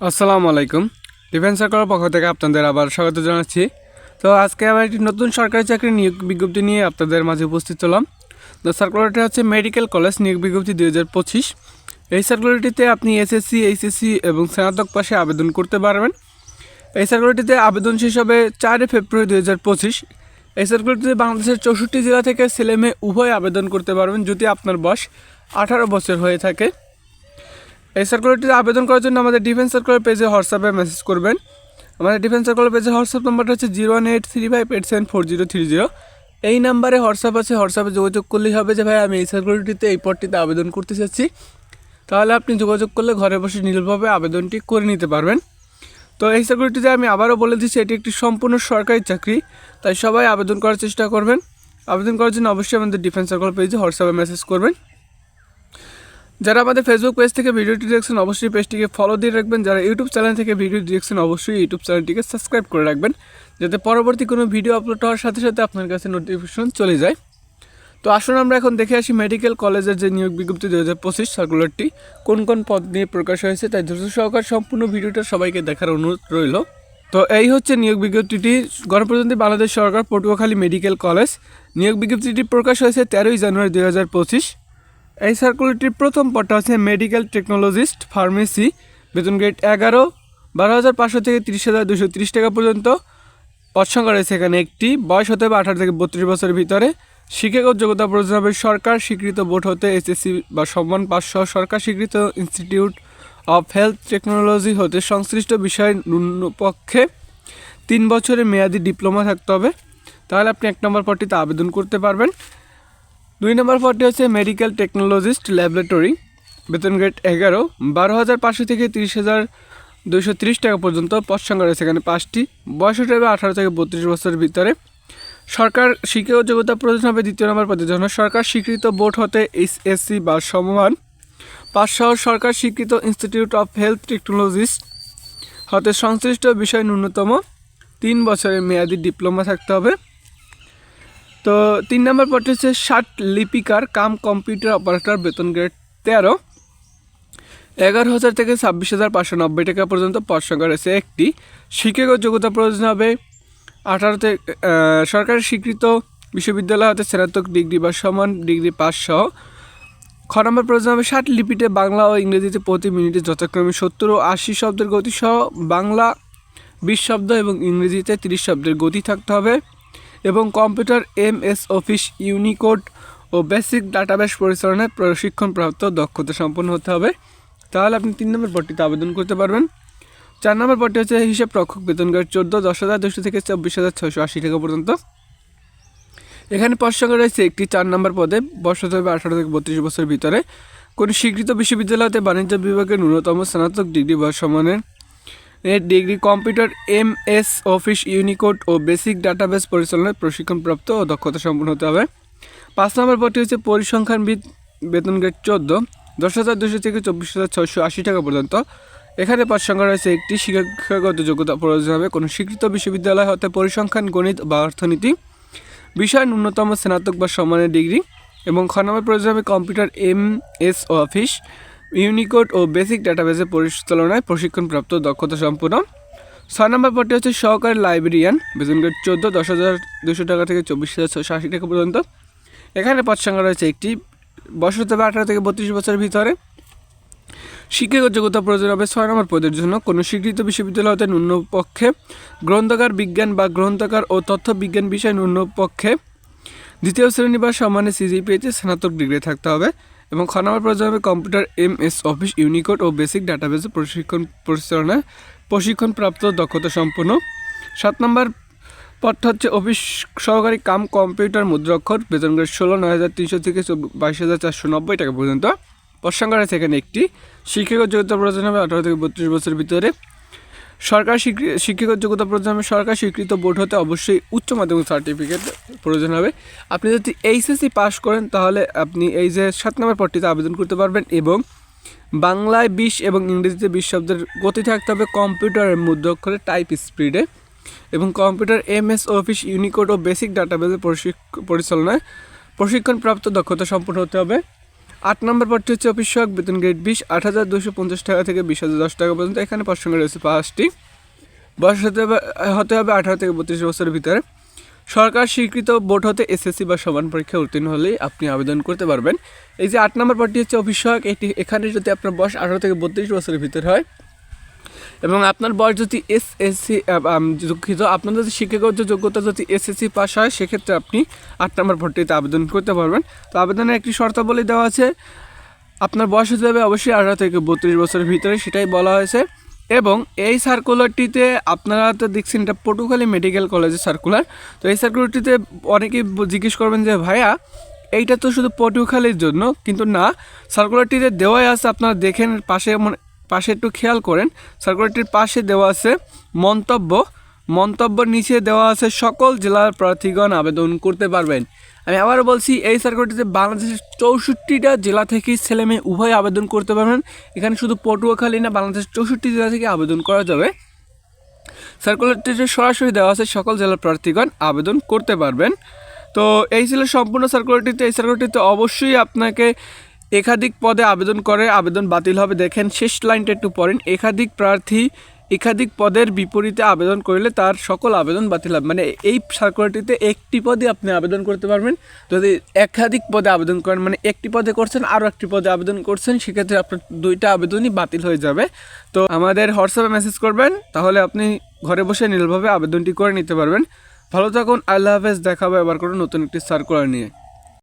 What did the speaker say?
আসসালামু আলাইকুম। ডিফেন্স সার্কেলের পক্ষ থেকে আপনাদের আবার স্বাগত জানাচ্ছি। তো আজকে আবার একটি নতুন সরকারি চাকরি নিয়োগ বিজ্ঞপ্তি নিয়ে আপনাদের মাঝে উপস্থিত হলাম। তো সার্কুলারটি হচ্ছে মেডিকেল কলেজ নিয়োগ বিজ্ঞপ্তি দুই হাজার পঁচিশ। এই সার্কুলারটিতে আপনি এসএসসি এইচএসসি এবং স্নাতক পাশে আবেদন করতে পারবেন। এই সার্কুলারটিতে আবেদন শেষ হবে চারই ফেব্রুয়ারি দুই হাজার পঁচিশ। এই সার্কুলারটিতে বাংলাদেশের চৌষট্টি জেলা থেকে ছেলে মেয়ে উভয় আবেদন করতে পারবেন যদি আপনার বয়স আঠারো বছর হয়ে থাকে। এই সার্কুলারটিতে আবেদন করার জন্য আমাদের ডিফেন্স সার্কুলার পেজে হোয়াটসঅ্যাপে মেসেজ করবেন। আমাদের ডিফেন্স সার্কুলার পেজে হোয়াটসঅ্যাপ নাম্বারটা হচ্ছে zero one eight three five eight seven four zero three zero এই নাম্বারে হোয়াটসঅ্যাপ আছে হোয়াটসঅ্যাপে যোগাযোগ করলেই হবে যে ভাই, আমি এই সার্কুলারটিতে এই পদটিতে আবেদন করতে চাচ্ছি। তাহলে আপনি যোগাযোগ করলে ঘরে বসে নির্ভুলভাবে আবেদনটি করে নিতে পারবেন। তো এই সার্কুলারটিতে আমি আবারও বলে দিচ্ছি, এটি একটি সম্পূর্ণ সরকারি চাকরি, তাই সবাই আবেদন করার চেষ্টা করবেন। আবেদন করার জন্য অবশ্যই আমাদের ডিফেন্স সার্কুলার পেজে হোয়াটসঅ্যাপে মেসেজ করবেন। যারা আমাদের ফেসবুক পেজ থেকে ভিডিওটি দেখছেন অবশ্যই পেজটিকে ফলো দিয়ে রাখবেন। যারা ইউটিউব চ্যানেল থেকে ভিডিও দেখছেন অবশ্যই ইউটিউব চ্যানেলটিকে সাবস্ক্রাইব করে রাখবেন, যাতে পরবর্তী কোনো ভিডিও আপলোড হওয়ার সাথে সাথে আপনার কাছে নোটিফিকেশন চলে যায়। তো আসুন আমরা এখন দেখে আসি মেডিকেল কলেজের যে নিয়োগ বিজ্ঞপ্তি দু হাজার পঁচিশ সার্কুলারটি কোন কোন পদ নিয়ে প্রকাশ হয়েছে, তাই দ্রুত সহকার সম্পূর্ণ ভিডিওটা সবাইকে দেখার অনুরোধ রইল। তো এই হচ্ছে নিয়োগ বিজ্ঞপ্তিটি। গণপ্রজাতন্ত্রী বাংলাদেশ সরকার পটুয়াখালী মেডিকেল কলেজ নিয়োগ বিজ্ঞপ্তিটি প্রকাশ হয়েছে তেরোই জানুয়ারি দু হাজার পঁচিশ। এই সার্কুলারটির প্রথম পদটা হচ্ছে মেডিকেল টেকনোলজিস্ট ফার্মেসি বেতন গ্রেড এগারো, বারো হাজার পাঁচশো থেকে তিরিশ হাজার দুশো তিরিশ টাকা পর্যন্ত। সংখ্যা রয়েছে এখানে একটি, বয়স হতে হবে আঠারো থেকে বত্রিশ বছরের ভিতরে। শিক্ষাগত যোগ্যতা প্রয়োজন হবে সরকার স্বীকৃত বোর্ড হতে এসএসসি বা সম্মান সহ সরকার স্বীকৃত ইনস্টিটিউট অফ হেলথ টেকনোলজি হতে সংশ্লিষ্ট বিষয়ে ন্যূনপক্ষে তিন বছরের মেয়াদি ডিপ্লোমা থাকতে হবে। তাহলে আপনি এক নম্বর পদটিতে আবেদন করতে পারবেন। দুই নম্বর পদটি হচ্ছে মেডিকেল টেকনোলজিস্ট ল্যাবরেটরি, বেতন গ্রেড এগারো, বারো হাজার পাঁচশো থেকে তিরিশ হাজার দুইশো তিরিশ টাকা পর্যন্ত সংখ্যা রয়েছে এখানে পাঁচটি। বয়স হবে আঠারো থেকে বত্রিশ বছরের ভিতরে। সরকার শিক্ষা যোগ্যতা প্রয়োজন হবে দ্বিতীয় নম্বর পদের জন্য সরকার স্বীকৃত বোর্ড হতে এইচএসসি বা সমমান। পাঁচ সহ সরকার স্বীকৃত ইনস্টিটিউট অফ হেলথ টেকনোলজিস্ট হতে সংশ্লিষ্ট বিষয় ন্যূনতম তিন বছরের মেয়াদি ডিপ্লোমা থাকতে হবে। তো তিন নম্বর পদটি হচ্ছে ষাট লিপিকার কাম কম্পিউটার অপারেটর বেতন গ্রেড তেরো। এগারো হাজার থেকে ছাব্বিশ হাজার পাঁচশো নব্বই টাকা পর্যন্ত পদ রয়েছে একটি। শিক্ষাগত যোগ্যতা প্রয়োজন হবে আঠারো থেকে সরকারি স্বীকৃত বিশ্ববিদ্যালয় হতে স্নাতক ডিগ্রি বা সমান ডিগ্রি পাস সহ। খ নম্বর প্রয়োজন হবে ষাট লিপিতে বাংলা ও ইংরেজিতে প্রতি মিনিটে যথাক্রমে সত্তর ও আশি শব্দের গতি সহ। বাংলা বিশ শব্দ এবং ইংরেজিতে তিরিশ শব্দের গতি থাকতে হবে। এবং computer M S office, Unicode ও বেসিক ডাটাবেস পরিচালনায় প্রশিক্ষণপ্রাপ্ত দক্ষতা সম্পন্ন হতে হবে। তাহলে আপনি তিন নম্বর পদটিতে আবেদন করতে পারবেন। চার নম্বর পদটি হচ্ছে হিসাব রক্ষক বেতন গ্রেড চোদ্দ, দশ হাজার দুশো থেকে চব্বিশ হাজার ছশো আশি টাকা পর্যন্ত। এখানে সংখ্যা রয়েছে একটি চার নম্বর পদে। হতে হবে আঠারো থেকে বত্রিশ বছরের ভিতরে। কোনো স্বীকৃত বিশ্ববিদ্যালয়তে বাণিজ্য বিভাগের ন্যূনতম স্নাতক ডিগ্রি বা সমানের এর degree computer M S office, Unicode ও বেসিক ডাটাবেস পরিচালনায় প্রশিক্ষণপ্রাপ্ত ও দক্ষতা সম্পন্ন হতে হবে। পাঁচ নম্বর পদটি হচ্ছে পরিসংখ্যানবিদ, বেতন গ্রেড চোদ্দ, দশ হাজার দুশো থেকে চব্বিশ হাজার ছয়শো আশি টাকা পর্যন্ত। এখানে পদ সংখ্যা রয়েছে একটি, শিক্ষাগত যোগ্যতা প্রয়োজন হবে কোনো স্বীকৃত বিশ্ববিদ্যালয় হতে পরিসংখ্যান, গণিত বা অর্থনীতি। বিষয় ন্যূনতম স্নাতক বা সম্মানের ডিগ্রি এবং খ নম্বর প্রয়োজন হবে computer M S office. Unicode ও বেসিক ডাটাবেসে পরিচালনায় প্রশিক্ষণপ্রাপ্ত দক্ষতা সম্পূর্ণ ছয় নম্বর পদটি হচ্ছে সহকারী লাইব্রেরিয়ান, বেতন গ্রেড চোদ্দ, দশ হাজার দুশো টাকা থেকে চব্বিশ হাজার ছশো আশি টাকা পর্যন্ত। এখানে পদ সংখ্যা রয়েছে একটি হতে হবে আঠারো থেকে বত্রিশ বছরের ভিতরে। শিক্ষাগত যোগ্যতা প্রয়োজন হবে ছয় নম্বর পদের জন্য। কোনো স্বীকৃত বিশ্ববিদ্যালয় হতে ন্যূনপক্ষে গ্রন্থাগার, বিজ্ঞান বা গ্রন্থাগার ও তথ্য বিজ্ঞান বিষয় ন্যূনপক্ষে দ্বিতীয় শ্রেণি বা সমানে সিজিপিএতে স্নাতক ডিগ্রি থাকতে হবে। এবং খ নম্বর প্রয়োজন হবে computer M S office, Unicode ও বেসিক ডাটাবেসে প্রশিক্ষণ পরিচালনায় প্রশিক্ষণপ্রাপ্ত দক্ষতা সম্পন্ন। সাত নম্বর পদটা হচ্ছে অফিস সহকারী কাম কম্পিউটার মুদ্রাক্ষর, বেতন গ্রেড ষোলো, নয় হাজার তিনশো থেকে বাইশ হাজার চারশো নব্বই টাকা পর্যন্ত। সংখ্যা রয়েছে এখানে একটি শিক্ষাগত যোগ্যতা প্রয়োজন হবে আঠারো থেকে বত্রিশ বছরের ভিতরে। সরকার শিক্ষাগত যোগ্যতা হবে সরকার স্বীকৃত বোর্ড হতে অবশ্যই উচ্চ মাধ্যমিক সার্টিফিকেট প্রয়োজন হবে। আপনি যদি এইচএসসি পাস করেন, তাহলে আপনি এই যে সাত নম্বর পদটিতে আবেদন করতে পারবেন এবং বাংলায় বিশ এবং ইংরেজিতে বিশ শব্দের গতি থাকতে হবে কম্পিউটারের মুদ্রাক্ষরে টাইপ স্পিডে এবং computer M S office Unicode ও বেসিক ডাটাবেসের পরিচালনায় প্রশিক্ষণপ্রাপ্ত দক্ষতা সম্পন্ন হতে হবে। আট নম্বর পদটি হচ্ছে অফিস সহায়ক বেতন গ্রেড বিশ, আট হাজার দুশো পঞ্চাশ টাকা থেকে বিশ হাজার দশ টাকা পর্যন্ত। এখানে পদ রয়েছে পাঁচটি। বয়স হতে হবে হতে হবে আঠারো থেকে বত্রিশ বছরের ভিতরে। সরকার স্বীকৃত বোর্ড হতে এসএসসি বা সমান পরীক্ষা উত্তীর্ণ হলেই আপনি আবেদন করতে পারবেন। এই যে আট নম্বর পদটি হচ্ছে অফিস সহায়ক এটি, এখানে যদি আপনার বয়স আঠারো থেকে বত্রিশ বছরের ভিতরে হয় এবং আপনার বয়স যদি এস এসসি দুঃখিত আপনার যদি শিক্ষাগত যোগ্যতা যদি এসএসসি পাস হয়, সেক্ষেত্রে আপনি আট নম্বর ভর্তিতে আবেদন করতে পারবেন। তো আবেদনের একটি শর্তাবলী দেওয়া আছে। আপনার বয়স হতে হবে অবশ্যই আঠারো থেকে বত্রিশ বছরের ভিতরে, সেটাই বলা হয়েছে। এবং এই সার্কুলারটিতে আপনারা তো দেখছেন, এটা পটুখালী মেডিকেল কলেজের সার্কুলার তো এই সার্কুলারটিতে অনেকেই জিজ্ঞেস করবেন যে, ভাইয়া, এইটা তো শুধু পটুখালীর জন্য, কিন্তু না সার্কুলারটিতে দেওয়াই আছে, আপনারা দেখেন, পাশে মনে- পাশে একটু খেয়াল করেন সার্কুলারটির পাশে দেওয়া আছে মন্তব্য। মন্তব্যের নিচে দেওয়া আছে সকল জেলার প্রার্থীগণ আবেদন করতে পারবেন। আমি আবারও বলছি, এই সার্কুলারটিতে বাংলাদেশের চৌষট্টিটা জেলা থেকেই ছেলে মেয়ে উভয় আবেদন করতে পারবেন। এখানে শুধু পটুয়াখালী না, বাংলাদেশের চৌষট্টি জেলা থেকে আবেদন করা যাবে। সার্কুলারটিতে সরাসরি দেওয়া আছে সকল জেলার প্রার্থীগণ আবেদন করতে পারবেন। তো এই ছিল সম্পূর্ণ সার্কুলারটিতে এই সার্কুলারটিতে অবশ্যই আপনাকে একাধিক পদে আবেদন করে, আবেদন বাতিল হবে। দেখেন, শেষ লাইনটা একটু পড়েন। একাধিক প্রার্থী একাধিক পদের বিপরীতে আবেদন করলে তার সকল আবেদন বাতিল হবে। মানে এই সার্কুলারটিতে একটি পদে আপনি আবেদন করতে পারবেন। যদি একাধিক পদে আবেদন করেন মানে একটি পদে করছেন, আরও একটি পদে আবেদন করছেন, সেক্ষেত্রে আপনার দুইটা আবেদনই বাতিল হয়ে যাবে। তো আমাদের হোয়াটসঅ্যাপে মেসেজ করবেন, তাহলে আপনি ঘরে বসে নীলভাবে আবেদনটি করে নিতে পারবেন। ভালো থাকুন, আল্লাহ হাফেজ, দেখাবো এবার করে নতুন একটি সার্কুলার নিয়ে।